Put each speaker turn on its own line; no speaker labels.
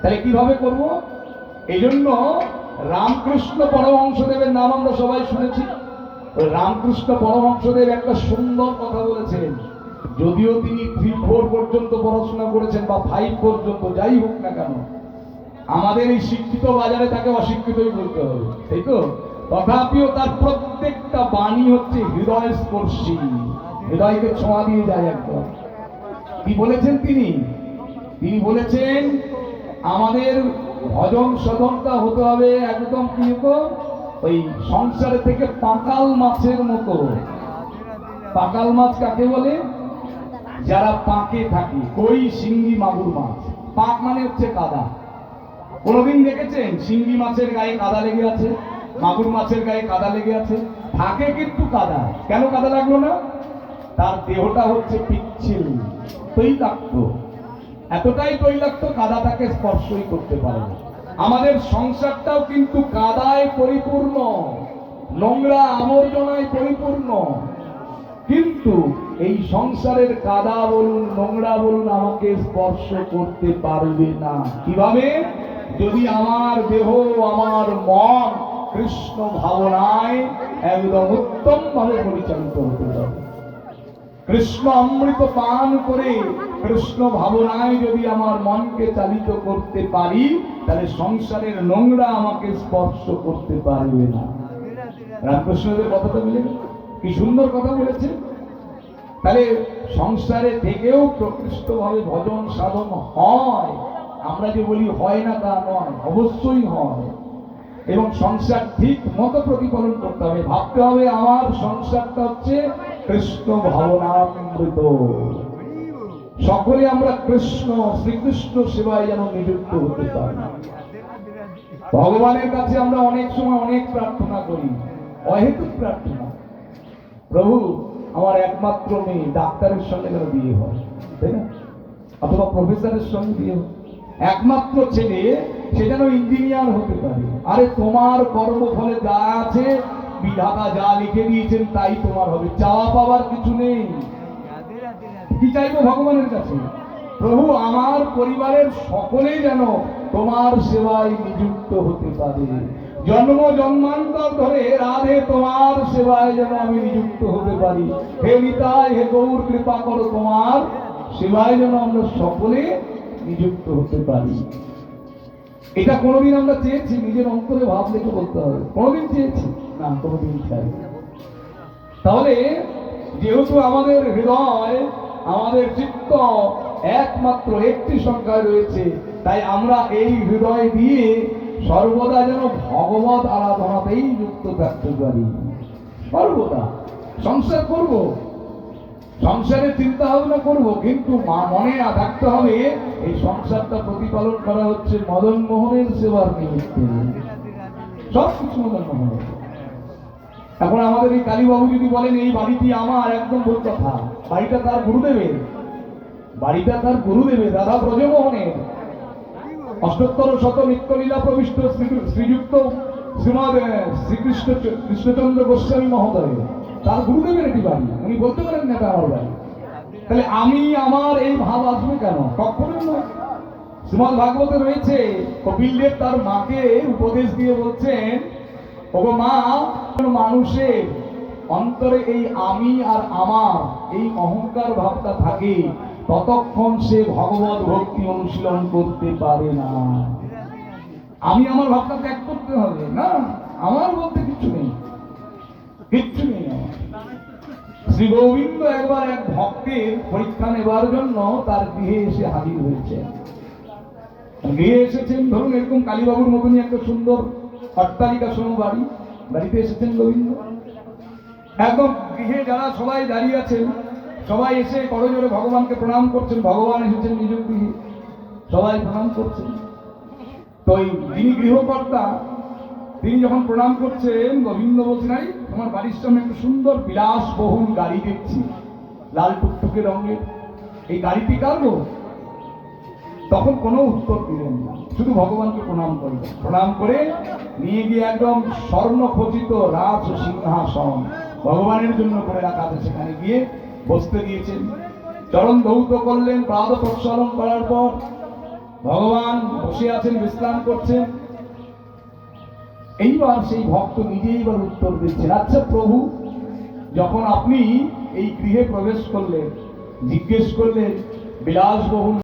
তাহলে কীভাবে করব? এই জন্য রামকৃষ্ণ পরমহংসদেবের নাম আমরা সবাই শুনেছি। রামকৃষ্ণ পরমহংসদেব একটা সুন্দর কথা বলেছেন যদিও তিনি থ্রি ফোর পর্যন্ত পড়াশোনা করেছেন বা ফাইভ পর্যন্ত, যাই হোক না কেন, আমাদের এই শিক্ষিত বাজারে তাকে অশিক্ষিতই বলতে হবে, তাই তো? তথাপিও তার প্রত্যেকটা বাণী হচ্ছে হৃদয় স্পর্শী, হৃদয়কে ছোঁয়া দিয়ে যায় একদম। কি বলেছেন তিনি? তিনি বলেছেন আমাদের ভজন সদনটা হতে হবে একদম কি ওই সংসারে থেকে পাকাল মাছের মতো। পাকাল মাছ কাকে বলে? যারা পাকে থাকে, কই শিঙ্গি মাগুর মাছ? পাক মানে হচ্ছে কাদা। কোনোদিন দেখেছেন? শিঙ্গি মাছের গায়ে কাদা লেগে আছে? মাগুর মাছের গায়ে কাদা লেগে আছে? থাকে কিন্তু কাদা। কেন কাদা লাগল না? তার দেহটা হচ্ছে পিচ্ছিল, তৈলাক্ত। এতটাই তৈলাক্ত কাদা তাকে স্পর্শই করতে পারে না। আমাদের সংসারটাও কিন্তু কাদায় পরিপূর্ণ, নোংরা আবর্জনায় পরিপূর্ণ। কিন্তু এই সংসারের কাদা বলুন, নোংরা বলুন আমাকে স্পর্শ করতে পারবে না। কীভাবে? যদি আমার দেহ, আমার মন কৃষ্ণ ভাবনায় একদম উত্তম ভাবে পরিচালিত হতে পারে। কৃষ্ণ অমৃত পান করে কৃষ্ণ ভাবনায় যদি আমার মনকে চালিত করতে পারি, তাহলে সংসারের নোংরা আমাকে স্পর্শ করতে পারবে না। রামকৃষ্ণদেব কথাটা মিলে কি সুন্দর কথা বলেছে। তাহলে সংসারে থেকেও প্রকৃষ্টভাবে ভজন সাধন হয়। আমরা যে বলি হয় না তা নয়, অবশ্যই হয়। এবং সংসার ঠিক মতো প্রতিফলন করতে হবে। ভাবতে হবে আমার সংসারটা হচ্ছে কৃষ্ণ ভাবনামৃত। সকলে আমরা কৃষ্ণ, শ্রীকৃষ্ণ সেবায় যেন নিযুক্ত হতে পারি। ভগবানের কাছে আমরা অনেক সময় অনেক প্রার্থনা করি, অহেতুক প্রার্থনা। প্রভু, আমার একমাত্র মেয়ে ডাক্তারের সঙ্গে যেন বিয়ে হয়, তাই না? অথবা প্রফেসরের সঙ্গে বিয়ে হয়। একমাত্র ছেলে, সে যেন ইঞ্জিনিয়ার হতে পারে। আরে তোমার কর্মফলে যা আছে, বিধাতা যা লিখে দিয়েছেন তাই তোমার হবে। চাওয়া পাওয়ার কিছু নেই। কি চাইব ভগবানের কাছে? প্রভু, আমার পরিবারের সকলেই যেন তোমার সেবায় নিযুক্ত হতে পারে। জন্ম জন্মান্তর ধরে রাধে, তোমার সেবায় যেন আমি নিযুক্ত হতে পারি। হে নিতাই, হে গৌর, কৃপা করো তোমার সেবায় যেন আমরা সকলে নিযুক্ত হতে পারি। এটা কোনোদিন আমরা চেয়েছি, নিজের অন্তরে ভাব লিখে বলতে হবে। কোনোদিন চেয়েছি? না, কোনোদিন চাই তাহলে যেহেতু আমাদের হৃদয় চিত্ত একমাত্র একটি সংখ্যায় রয়েছে। তাই আমরা এই হৃদয় দিয়ে সর্বদা যেন ভগবত আরাধনাতেই যুক্ত থাকতে পারি। সর্বদা। সংসার করব। সংসারের চিন্তা ভাবনা করব, কিন্তু মা মনে থাকতে হবে, এই সংসারটা প্রতিপালন করা হচ্ছে মদন মোহনের সেবার নিমিত্তে। সব কিছু মদন মোহনের এখন আমাদের এই কালীবাবু যদি বলেন, এই বাড়িটি আমার, একদম ভুল কথা। বাড়িটা তার গুরুদেবের। বাড়িটা তার গুরুদেবের দাদা ব্রজমোহনের। অষ্টোত্তর শত নিত্যলীলা প্রবিষ্ট শ্রীযুক্ত শ্রীমদ শ্রীকৃষ্ণ কৃষ্ণচন্দ্র গোস্বামী মহোদয়। তার গুরুদেবের এটি বাড়ি। উনি বলতে পারেন না আমার বাড়ি তাহলে আমি, আমার এই ভাব আসবে কেন? কখনোই নয়। শ্রীমদ ভাগবতে রয়েছে, কপিল দেব তার মাকে উপদেশ দিয়ে বলছেন ওগো মা মানুষের অন্তরে এই আমি আর আমার এই অহংকার ভাবটা থাকে, ততক্ষণ সে ভগবত ভক্তি অনুশীলন করতে পারে না। আমি আমার ভাবটা ত্যাগ করতে হবে না, আমার বলতে কিছু নেই। কিচ্ছু নেই শ্রী গোবিন্দ একবার এক ভক্তের পরীক্ষা নেবার জন্য তার গৃহে এসে হাজির হয়েছে। গৃহে এসেছেন, ধরুন এরকম কালীবাবুর মতনই একটা সুন্দর অট্টালিকা সম বাড়ি বাড়িতে এসেছেন গোবিন্দ। একদম গৃহে যারা সবাই দাঁড়িয়ে আছেন সবাই এসে করজোরে ভগবানকে প্রণাম করছেন ভগবান এসেছেন নিজ গৃহে সবাই প্রণাম করছেন। তো এই যিনি গৃহকর্তা তিনি যখন প্রণাম করছেন গোবিন্দ বলছেন "এই, তোমার বাড়ির সামনে একটা সুন্দর বিলাসবহুল গাড়ি দেখছি লাল টুকটুকে রঙের। এই গাড়িটি কার গো? তখন কোনো উত্তর দিলেন না। শুধু ভগবানকে প্রণাম করলেন। প্রণাম করে নিয়ে গিয়ে একদম স্বর্ণ খচিত রাজ সিংহাসন ভগবানের জন্য করে রাখা সেখানে গিয়ে বসতে দিয়েছেন। চরণ ধৌত করলেন, পাদ প্রক্ষালন করার পর ভগবান বসে আছেন, বিশ্রাম করছেন। এইবার সেই ভক্ত নিজেই এবার উত্তর দিচ্ছেন আচ্ছা প্রভু, যখন আপনি এই গৃহে প্রবেশ করলেন, জিজ্ঞেস করলেন, বিলাসবহুল